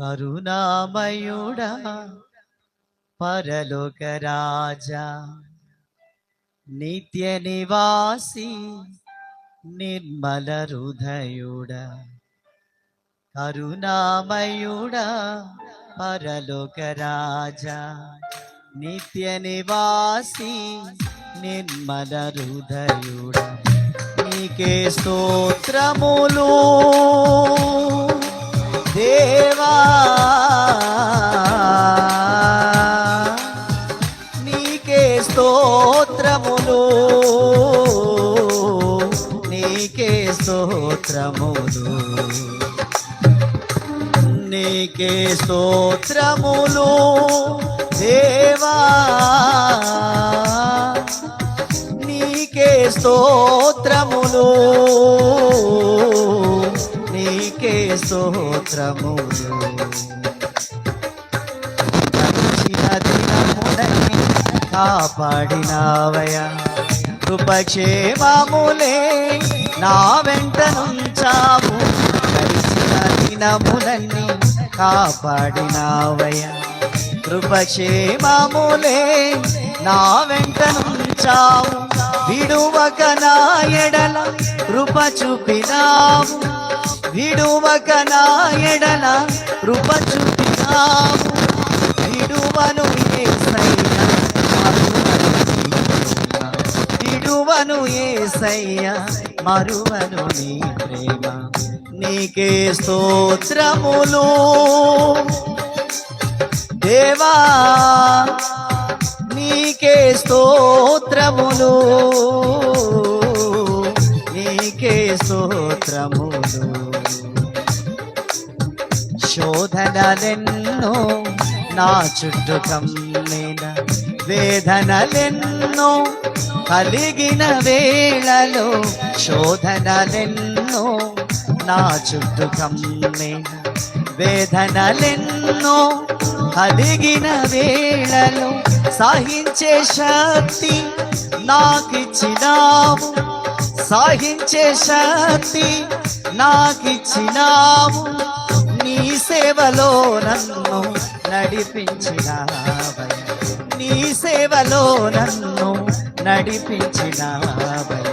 కరుణామయుడా పరలోక రాజా నిత్య నివాసి నిర్మల హృదయుడ కరుణామయుడ పరలోక రాజా నిత్య నివాసి నిర్మల హృదయుడ. నీకే స్తోత్రములు. స్తోత్రములు. నీకే స్తోత్రములు దేవా. నీకే స్తోత్రములు నీకే స్తోత్రములు. కాపాడినావయ కృపక్షేమములే నావే దినములన్నీ కాపాడినావయ కృపక్షేమములే నా వెంట నుంచావు. విడువక నా ఎడల కృప చూపినావు. విడువక నా ఎడల కృప చూపినావు. విడువను ఏ ఏసయ్య విడువను ఏ సయ్యా. మరువను నీ ప్రేమ. నీకే స్తోత్రములు. దేవా నీకే స్తోత్రములు. నీకే స్తోత్రములు. శోధనలెన్నో నా చుట్టూ కమ్మిన వేదనలెన్నో కలిగిన వేళలో శోధనలెన్నో నా చుట్టూ కమ్మే వేదనలెన్నో కలిగిన వేళలో సహించే శక్తి నాకిచ్చినావు. సహించే శక్తి నాకిచ్చినావు. నీ సేవలో నన్ను నడిపించినావయ నీ సేవలో నన్ను నడిపించినావయ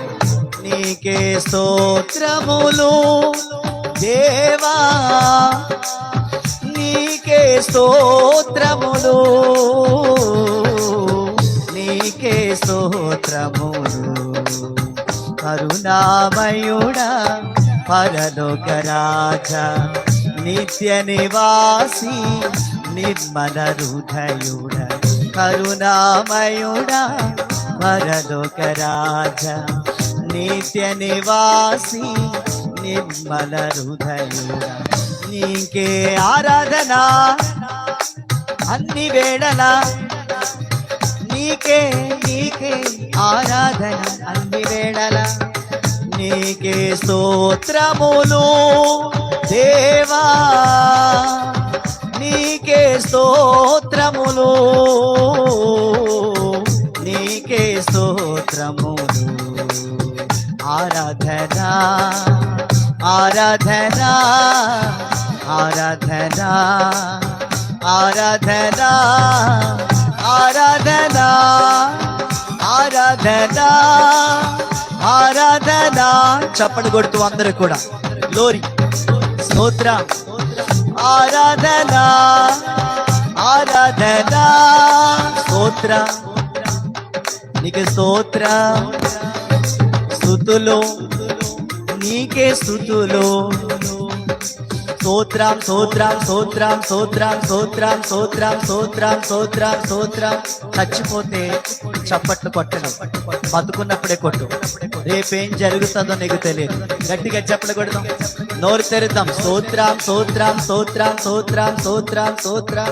నీకే స్తోత్రములు దేవా. నీకే స్తోత్రములు నీకే స్తోత్రములు. కరుణామయుడా పరలోక రాజా నిత్య నివాసి నిర్మల హృదయుడ కరుణామయుడా పరలోక రాజా నిత్య నివాసి నిర్మల హృదయుడ. నీకే ఆరాధన అన్ని వేళల నీకే నీకే ఆరాధన అన్ని వేళల నీకే స్తోత్రములు దేవా. నీకే స్తోత్రములు. నీకే స్తోత్రములు. ఆరాధన ఆరాధన ఆరాధన ఆరాధన ఆరాధన ఆరాధన ఆరాధన. చప్పటి కొడుతూ అందరూ కూడా. లోరి స్తోత్ర ఆరాధన. ఆరాధనా స్తోత్ర నీకు స్తోత్ర స్థుతులు నీకే స్థుతులు స్తోత్రం స్తోత్రం స్తోత్రం స్తోత్రం స్తోత్రం స్తోత్రం స్తోత్రం స్తోత్రం స్తోత్రం చచ్చిపోతే చప్పట్లు కొట్టడం బతుకున్నప్పుడే కొట్టు రేపేం జరుగుతుందో నీకు తెలియదు గట్టిగా చప్పట్లు కొడదాం నోరు తెరుతాం స్తోత్రం స్తోత్రం స్తోత్రం స్తోత్రం స్తోత్రం స్తోత్రం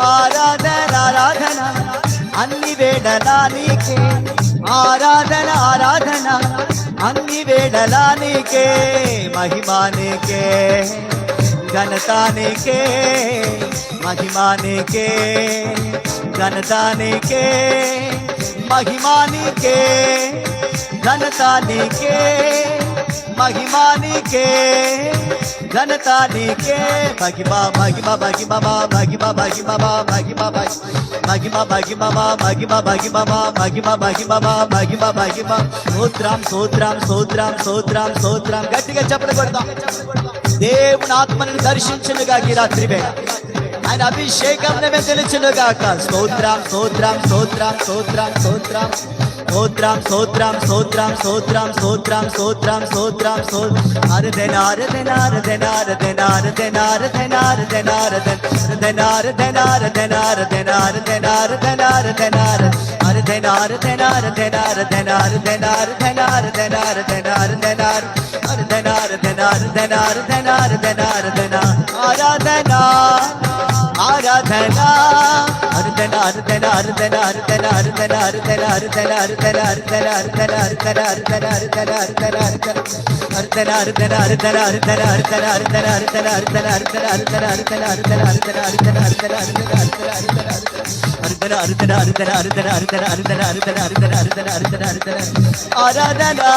ఆరాధన ఆరాధన అన్ని వేళలా నీకే. ఆరాధన ఆరాధన అన్ని వేళలా నీకే. మహిమా నీకే ఘనత నీకే. మహిమా నీకే ఘనత నీకే. మహిమా నీకే ఘనత నీకే. మహిమా నీకే. ఘనత నీకే మహిమ మహిమ మహిమ మహిమ మహిమ మహిమ మహిమ మహిమ మహిమ మహిమ మహిమ మహిమ మహిమ మహిమ సూత్రం సూత్రం సూత్రం సూత్రం సూత్రం గట్టిగా చెప్పడం కొడతాం దేవుని ఆత్మను దర్శించునుగా ఈ రాత్రి వేళ ఆయన అభిషేకం తెలుచునుగాక స్తోత్రం స్తోత్రం స్తోత్రం స్తోత్రం స్తోత్రం స్తోత్రం స్తోత్రం స్తోత్రం స్తోత్రం స్తోత్రం స్తోత్రం స్తోత్రం ఆరాధన ஆராதனா.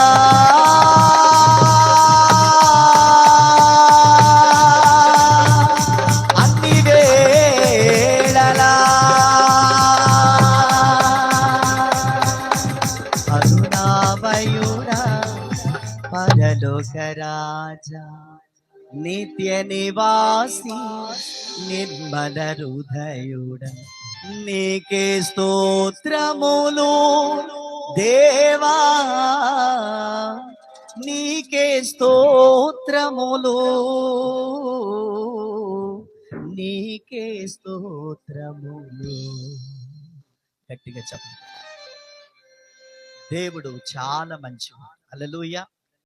రాజా నిత్య నివాసి నిర్మల హృదయుడ నీకే స్తోత్రములు దేవా నీకే స్తోత్రములు నీకే స్తోత్రములు గట్టిగా చెప్పండి. దేవుడు చాలా మంచివాడు. అలలుయ